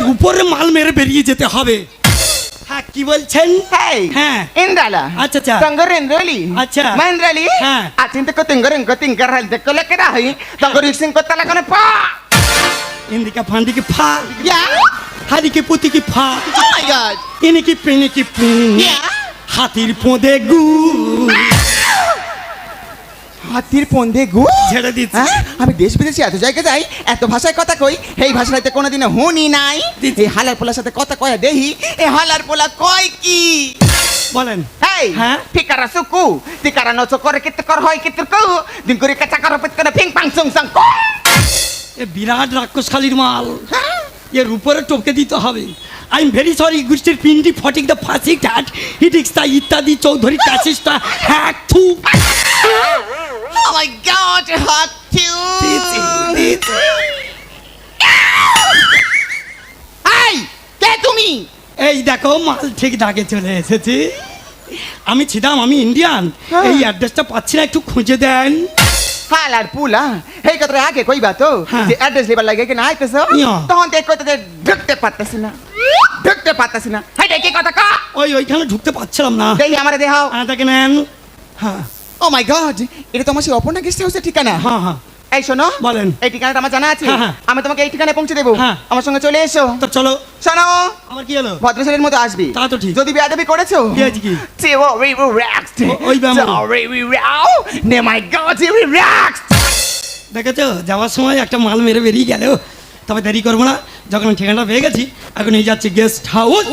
এর উপরে মাল মেরে বেরিয়ে যেতে হবে হ্যাঁ কি বলছেন! হ্যাঁ Indala! আচ্ছা, আচ্ছা। Tangarin really? আচ্ছা। Mandrali? হ্যাঁ। Ko tingarin ko tingaral de ko lekera hi. Tangarin sing ko talaga na pa! ইন্দিকা ফান্দিকে ফা Yeah? হাদিকে পুতিকে ফা Oh my god! ইনিকি পিনিকি পু Yeah? হাতির পোঁদে গু হাতির পন্দে গু ছেড়ে দিচ্ছি। হ্যাঁ? আমি দেশ বিদেশে এত জায়গায় যাই এত ভাষায় কথা কই এই ভাষাটাতে কোনোদিনও হুনি নাই। এই হালার পোলার সাথে কথা কয় দেহি এই হালার পোলা কয় কি? বলেন। হ্যাঁ? ঠিকারা সুকু ঠিকারা নচো করে কিতে কর হয় কিতে কু। দিন করে কাঁচা কর করে ফিং পাং সুং সাং কু। এ বিরাট রাক্ষসখালির মাল। এর উপরে টপকে দিতে হবে। আই এম ভেরি সরি গোষ্ঠীর পিন্ডি ফটিক দ্য ফাসিক ড্যাট হিটিক্সটা ইত্যাদি চৌধুরী টাচিসটা হ্যাক থু এই কে তুমি? এই দেখো মাল ঠিক দাগে চলে এসেছে। আমি ছিলাম আমি ইন্ডিয়ান। এই অ্যাড্রেসটা পাচ্ছি না একটু খুঁজে দেন। পুলা এই আগে কইবা তো হ্যাঁ। যে অ্যাড্রেস লেবার লাগে কি না আইতেছো? তখন দেখ কইতে ঢুকতে পারতাছি না। ঢুকতে পারতাছি না। হেটা কি কথা কা? ওই ওইখানে ঢুকতে পারছিলাম না। দেখি আমারে দেখাও দেখে নেন। হ্যাঁ। ও মাই গড এটা তো আমার সেই অপর্ণা গেস্ট হাউসের ঠিকানা। হ্যাঁ হ্যাঁ। এই শোনো বলেন। এই ঠিকানাটা আমার জানা আছে হ্যাঁ, হ্যাঁ। আমি তোমাকে এই ঠিকানায় পৌঁছে দেবো হ্যাঁ। আমার সঙ্গে চলে এসো তো চলো শোনো আমার কি হলো ভদ্রশালীর মতো আসবি তা তো ঠিক। যদি বেয়াদবি করেছ কি আছে কি? Relaxed. ও- ওই ব্যায়াম করো। Sorry, we row. No, my God, we দেখেছ যাওয়ার সময় একটা মাল মেরে বেরিয়ে গেল তবে দেরি করব না যখন আমি ঠিকানাটা পেয়ে গেছি এখন এই যাচ্ছি গেস্ট হাউস